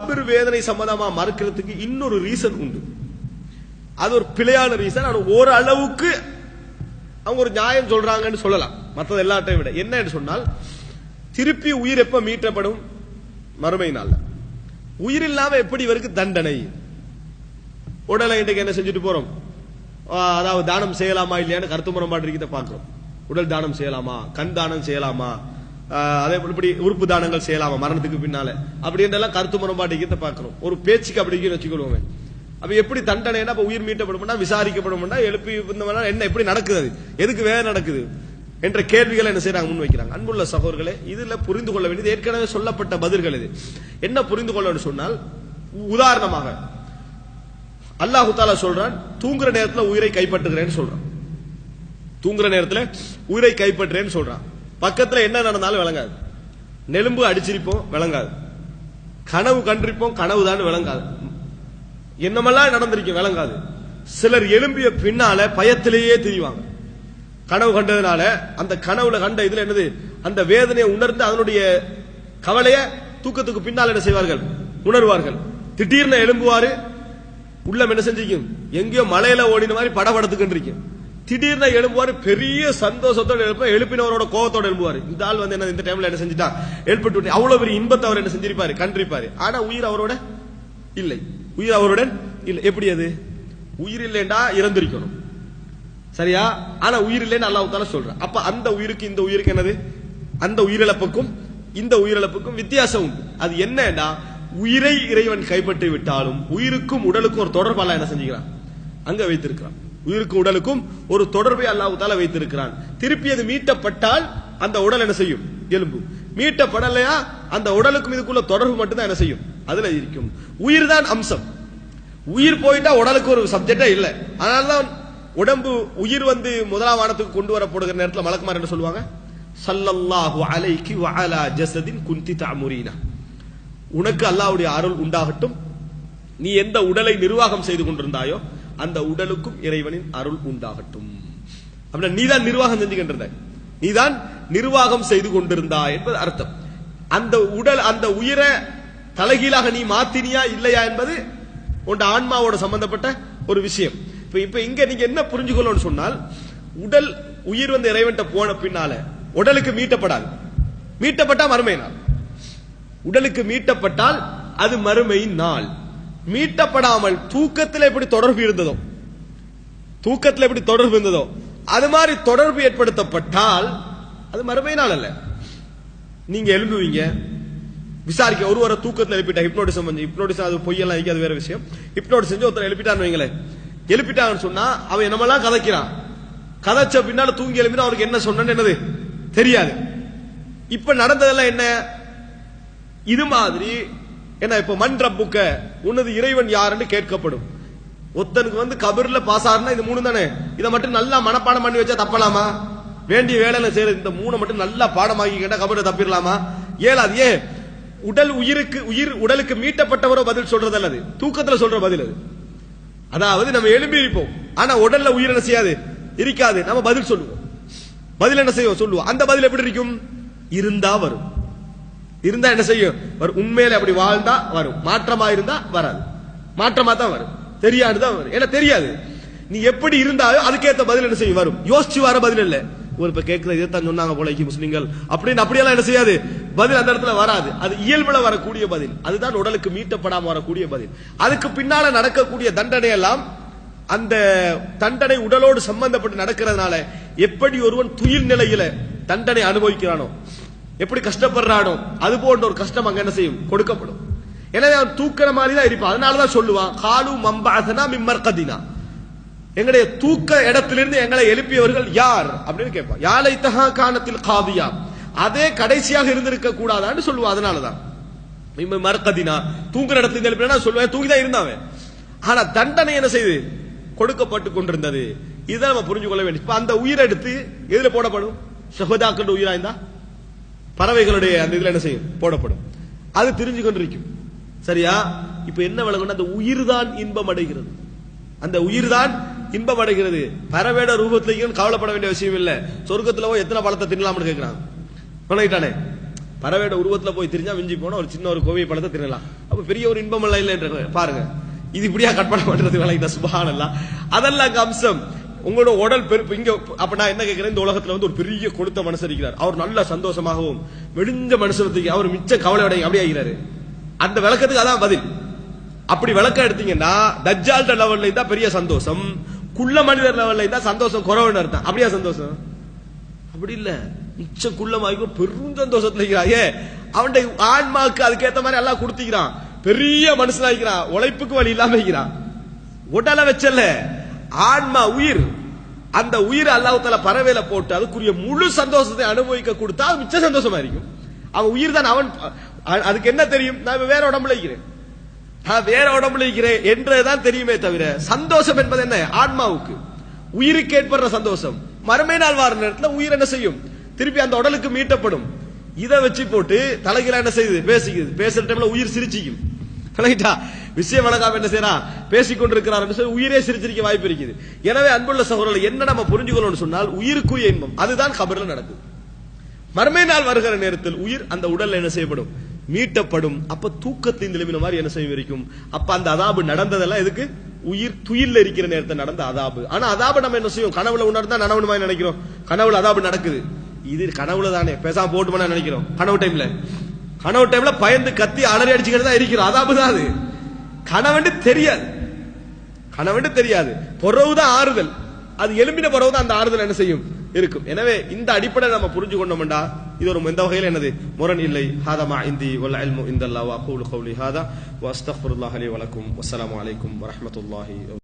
கபர் வேதனை சம்பந்தமா மறுக்கிறதுக்கு இன்னொரு ரீசன் உண்டு. அது ஒரு பிழையான ரீசன் ஆனா ஓரளவுக்கு அவங்க ஒரு நியாயம் சொல்றாங்கன்னு சொல்லலாம். மற்றது எல்லாத்தையும் விட. என்ன சொன்னால் திருப்பி உயிர் எப்ப மீட்டப்படும்? மறுமை நாள்ல. உயிர் இல்லாம எப்படி இவருக்கு தண்டனை? உடலை இன்றைக்கு என்ன செஞ்சுட்டு போறோம்? அதாவது தானம் செய்யலாமா இல்லையான்னு கருத்து முரம்பாடு இருக்கிறத பாக்குறோம் உடல் தானம் செய்யலாமா? கண் தானம் செய்யலாமா? அதே போல இப்படி உறுப்பு தானங்கள் செய்யலாமா? மரணத்துக்கு பின்னால. அப்படின்றலாம் கருத்து முரண்பாட்டு இருக்கிறத பார்க்கிறோம் ஒரு பேச்சுக்கு அப்படி இருக்குன்னு வச்சுக்கொள்வோமே. அப்ப எப்படி தண்டனைனா அப்ப உயிர் மீட்டப்படும்னா விசாரிக்கப்படும்னா எழுப்பி இருந்தவனா என்ன எப்படி நடக்குது அது? எதுக்கு வேலை நடக்குது? என்ற கேள்விகளை என்ன செய்யறாங்க முன் வைக்கிறாங்க. அன்புள்ள சகோதரர்களே இதுல புரிந்து கொள்ள வேண்டியது ஏற்கனவே சொல்லப்பட்ட பதில்கள் இது. என்ன புரிந்து கொள்ள சொன்னால் உதாரணமாக அல்லாஹு தாலா சொல்றான் தூங்குற நேரத்துல உயிரை கைப்பற்றுகிறேன்னு சொல்றான். தூங்குற நேரத்துல உயிரை கைப்பற்றுறேன்னு சொல்றான். பக்கத்துல என்ன நடந்தாலும் விளங்காது. நெலும்பு அடிச்சிருப்போம் விளங்காது. கனவு கண்டிருப்போம் கனவு தான் விளங்காது. என்னமெல்லாம் நடந்திருக்கும் விளங்காது. சிலர் எலும்பிய பின்னால பயத்திலேயே திரிவாங்க. கனவு கண்டதுனால அந்த கனவுல கண்ட இதுல என்னது? அந்த வேதனையை உணர்ந்து அதனுடைய கவலைய தூக்கத்துக்கு பின்னால் என்ன செய்வார்கள்? உணர்வார்கள். திடீர்னு எலும்புவாரு உள்ளம் என்ன செஞ்சிருக்கும் எங்கேயோ மலையில ஓடின மாதிரி படபடத்துக்கு இருக்கும் திடீர்னு எழும்புவாரு பெரிய சந்தோஷத்தோட எழுப்ப எழுப்பினவரோட கோபத்தோட எழும்புவாரு. இந்த ஆள் வந்து என்ன இந்த டைம்ல என்ன செஞ்சுட்டா? எழுப்பிட்டு விட்டு அவ்வளவு பெரிய இன்பத்தை அவர் என்ன செஞ்சிருப்பாரு? கண்டிருப்பாரு. ஆனா உயிர் அவரோட இல்லை. உயிர் அவருடன் இல்லை. எப்படி அது? உயிர் இல்லைண்டா இறந்திருக்கணும். சரியா? ஆனா உயிர் இல்லைன்னு அல்லாஹ் தால அப்ப அந்த உயிருக்கு இந்த உயிருக்கு என்னது? அந்த உயிரிழப்புக்கும் இந்த உயிரிழப்புக்கும் வித்தியாசம் உண்டு. அது என்னன்னா உயிரை இறைவன் கைப்பற்றி விட்டாலும் உயிருக்கும் உடலுக்கும் ஒரு தொடர்பால என்ன செஞ்சுக்கிறான்? அங்க வைத்திருக்கிறான். உயிருக்கும் உடலுக்கும் ஒரு தொடர்பை அல்லாஹு தால வைத்திருக்கிறான். திருப்பி அது மீட்டப்பட்டால் அந்த உடல் என்ன செய்யும்? எலும்பு. மீட்டப்படலையா? அந்த உடலுக்கும் இதுக்குள்ள தொடர்பு மட்டும்தான் என்ன செய்யும்? அதுல இருக்கும். உயிர் தான் அம்சம். உயிர் போயிட்டா உடலுக்கு ஒரு சப்ஜெக்டே இல்லை. அதனாலதான் உடம்பு உயிர் வந்து முதலாம் வானத்துக்கு கொண்டு வரப்படுகிற நேரத்தில் மலக்குமார் என்ன சொல்லுவாங்க? சல்லல்லாஹு அலைக்கு வஅலா ஜசதின் குந்தி தாமுரீனா உனக்கு அல்லாஹ்வுடைய அருள் உண்டாகட்டும். நீ எந்த உடலை நிர்வாகம் செய்து கொண்டிருந்தாயோ அந்த உடலுக்கும் இறைவனின் அருள் உண்டாகட்டும். அப்படின்னா நீதான் நிர்வாகம் செஞ்சுக்கின்ற நீதான் நிர்வாகம் செய்து கொண்டிருந்தா என்பது அர்த்தம். அந்த உடல் அந்த உயிரை தலைகீழாக நீ மாத்தினியா இல்லையா என்பது உன் ஆன்மாவோட சம்பந்தப்பட்ட ஒரு விஷயம். இப்ப இப்ப இங்க நீங்க என்ன புரிஞ்சுக்கணும்னு சொன்னால் உடல் உயிர் வந்து இறைவன்ட்ட போன பின்னால உடலுக்கு மீட்டப்படாது. மீட்டப்பட்டா மறுமை நாள் உடலுக்கு மீட்டப்பட்டால் அது மறுமையின் நாள். மீட்டப்படாமல் தூக்கத்தில் எப்படி தொடர்பு இருந்ததோ தூக்கத்தில் எப்படி தொடர்பு இருந்ததோ அது மாதிரி தொடர்பு ஏற்படுத்தப்பட்டால் அது மறுமை நாள் அல்ல. நீங்க எழும்புவீங்க விசாரிக்க ஒருவரை தூக்கத்தில் எழுப்பிட்டா ஹிப்னோட்டிசம் வந்து ஹிப்னோட்டிசம் அது பொய்யெல்லாம் இருக்கு அது வேற விஷயம். ஹிப்னோட்டிசம் செஞ்சு ஒருத்தர் எழுப்பிட்டான்னு வைங்களேன். எழுப்பிட்டாங்கன்னு சொன்னா அவன் என்னமெல்லாம் கதைக்கிறான். கதைச்ச பின்னால தூங்கி எழுப்பினா அவனுக்கு என்ன சொன்னு என்னது? தெரியாது. இப்ப நடந்ததெல்லாம் என்ன? இது மாதிரி ஏன்னா இப்ப மண் ரப்புக்க உன்னது இறைவன் யாருன்னு கேட்கப்படும். ஒருத்தனுக்கு வந்து கபர்ல பாஸ் ஆறுனா இது மூணு தானே? இதை மட்டும் நல்லா மனப்பாடம் பண்ணி வச்சா தப்பலாமா? வேண்டிய வேலையில செய்யறது இந்த மூணை மட்டும் நல்லா பாடமாக்கி கேட்டா கபரை தப்பிடலாமா? ஏலாது ஏன்? உடல் உயிருக்கு உயிர் உடலுக்கு மீட்டப்பட்டவரோ பதில் சொல்றது அல்லது தூக்கத்துல சொல்ற பதில் அது. அதாவது நம்ம எழும்பி இருப்போம். ஆனா உடல்ல உயிர் என்ன செய்யாது? இருக்காது. நம்ம பதில் சொல்லுவோம். பதில் என்ன செய்வோம்? சொல்லுவோம். அந்த பதில் எப்படி இருக்கும்? இருந்தா வரும். இருந்தா என்ன செய்யும்? வரும். உண்மையில அப்படி வாழ்ந்தா வரும். மாற்றமா இருந்தா வராது. மாற்றமா தான் வரும். தெரியாது தான் வரும். ஏன்னா தெரியாது. நீ எப்படி இருந்தாலும் அதுக்கேற்ற பதில் என்ன செய்யும்? வரும். யோசிச்சு வர பதில் இல்ல. ஒரு இப்ப கேட்கிற இதைத்தான் சொன்னாங்க போலக்கு முஸ்லிம்கள். அப்படின்னு அப்படியெல்லாம் என்ன செய்யாது? பதில் அந்த இடத்துல வராது. அது இயல்புல வரக்கூடிய பதில். அதுதான் உடலுக்கு மீட்டப்படாம வரக்கூடிய பதில். அதுக்கு பின்னால நடக்கக்கூடிய தண்டனை எல்லாம் அந்த தண்டனை உடலோடு சம்பந்தப்பட்டு நடக்கிறதுனால எப்படி ஒருவன் துயில் நிலையில தண்டனை அனுபவிக்கிறானோ எப்படி கஷ்டப்படுறானோ அது போன்ற ஒரு கஷ்டம் அங்க என்ன செய்யும்? கொடுக்கப்படும். எனவே அவன் தூக்கிற மாதிரி தான் இருப்பான். அதனாலதான் சொல்லுவான் காலு மம்பாசனா மிம்மர்கதினா எங்களுடைய தூக்க இடத்திலிருந்து எங்களை எழுப்பியவர்கள் யார்? அப்படின்னு கேட்பான். யாழை தகா காணத்தில் காவியா அதே கடைசியாக இருந்திருக்க கூடாதான்னு சொல்லுவான். அதனாலதான். மறுக்கதினா தூங்குற இடத்துல எழுப்பினா சொல்லுவேன் தூங்கிதான் இருந்தாவே ஆனா தண்டனை என்ன செய்து? கொடுக்கப்பட்டு கொண்டிருந்தது. இதுதான் நம்ம புரிஞ்சு கொள்ள வேண்டிய அந்த உயிரை எடுத்து எதுல போடப்படும்? சகோதாக்கள் உயிரா இருந்தா? பறவைகளுடைய அந்த இதுல என்ன செய்யும்? போடப்படும். அது தெரிஞ்சு கொண்டிருக்கும். சரியா? இப்ப என்ன விளக்கணும் அந்த உயிர் தான் இன்பம் அடைகிறது. அந்த உயிர் தான் இன்பம் அடைகிறது. பறவையோட ரூபத்திலையும் கவலைப்பட வேண்டிய விஷயம் இல்லை. சொர்க்கத்துல போய் எத்தனை பழத்தை தின்னலாம்னு கேட்கிறான் பண்ணிட்டானே பறவையோட உருவத்துல போய் தெரிஞ்சா விஞ்சி போனா ஒரு சின்ன ஒரு கோவை பழத்தை தின்னலாம். அப்ப பெரிய ஒரு இன்பம் எல்லாம் இல்லைன்ற பாருங்க. இது இப்படியா கற்பனை பண்றது விளங்கிட்ட சுபஹானல்லாஹ் அதெல்லாம் அங்க அம்சம். உங்களோட உடல் பெருப்பு இங்க அப்ப நான் என்ன கேட்கிறேன் இந்த உலகத்துல வந்து ஒரு பெரிய கொடுத்த மனுஷர் இருக்கிறார். அவர் நல்ல சந்தோஷமாகவும் வெடிஞ்ச மனுஷனத்துக்கு அவர் மிச்ச கவலையோட அப்படியே ஆகிறாரு. அந்த விளக்கத்துக்கு அதான் பதில். அப்படி விளக்கம் எடுத்தீங்கன்னா தஜ்ஜால்ட லெவல்ல இருந்தா பெரிய சந்தோஷம் குள்ள மனிதர் லெவல்ல இருந்தா சந்தோஷம் குறவுன்னு அர்த்தம். அப்படியா சந்தோஷம்? அப்படி இல்ல. மிச்ச குள்ளமாய்க்கோ பெரும் சந்தோஷத்துல இருக்கிறான். ஏ அவன் ஆன்மாவுக்கு அதுக்கேத்த மாதிரி எல்லாம் கொடுத்திக்கிறான். பெரிய மனுஷனாகிறான் உழைப்புக்கு வழி இல்லாம இருக்கிறான். உடலை வச்சல ஆன்மா உயிர். அந்த உயிர் அல்லாஹ்தால பறவையில போட்டு அதுக்குரிய முழு சந்தோஷத்தை அனுபவிக்க கொடுத்தா அது மிச்ச சந்தோஷமா இருக்கும். அவன் உயிர் தான் அவன் அதுக்கு என்ன தெரியும்? நான் வேற உடம்புல இருக்கிறேன். நான் வேற உடம்புல இருக்கிறேன் என்றுதான் தெரியுமே தவிர சந்தோஷம் என்பது என்ன? ஆன்மாவுக்கு. உயிருக்கு ஏற்படுற சந்தோஷம். மறுமை நாள் வார நேரத்தில் உயிர் என்ன செய்யும்? திருப்பி அந்த உடலுக்கு மீட்டப்படும். இதை வச்சு போட்டு தலைகீழ என்ன செய்யுது? பேசிக்குது. பேசுற டைம்ல உயிர் சிரிச்சிக்கும். விளங்கிட்டா விஷயம் வழங்காம என்ன செய்யறான் பேசிக்கொண்டிருக்கிறார் என்று சொல்லி உயிரே சிரிச்சிருக்க வாய்ப்பு இருக்குது. எனவே அன்புள்ள சகோதரர்கள் என்ன நம்ம புரிஞ்சுக்கணும்னு சொன்னால் உயிருக்குரிய இன்பம். அதுதான் கபர்ல நடக்குது. மறுமை நாள் வருகிற நேரத்தில் உயிர் அந்த உடல்ல என்ன செய்யப்படும்? மீட்டப்படும். அப்ப தூக்கத்தின் நிலவின மாதிரி என்ன செய்ய இருக்கும் அப்ப அந்த அதாபு நடந்ததெல்லாம் எதுக்கு? உயிர் துயில்ல இருக்கிற நேரத்தில் நடந்த அதாபு. ஆனா அதாபு நம்ம என்ன செய்யும் கனவுல உணர்ந்தா நனவுன மாதிரி நினைக்கிறோம். கனவுல அதாபு நடக்குது. இது கனவுல தானே. பேசாம போட்டுமா நினைக்கிறோம். கனவு டைம்ல கனவு டைம்ல பயந்து கத்தி அலறி அடிச்சுக்கிட்டு தான் இருக்கிறோம். அதாவது தான் அது. கனவண்டு தெரியாது. கனவண்டு தெரியாது. பொறவுதான் ஆறுதல். அது எலும்பின பிறகுதான் அந்த ஆறுதல் என்ன செய்யும்? இருக்கும். எனவே இந்த அடிப்படை நம்ம புரிஞ்சு கொண்டோம்டா இது ஒரு எந்த வகையில் என்னது? முரண் இல்லை. ஹாதமா இந்தி வல் அல்மு இந்த அல்லாஹ் அகூலு ஹாதா. வ அஸ்தக்ஃபிருல்லாஹி லி வ அலைக்கும் வ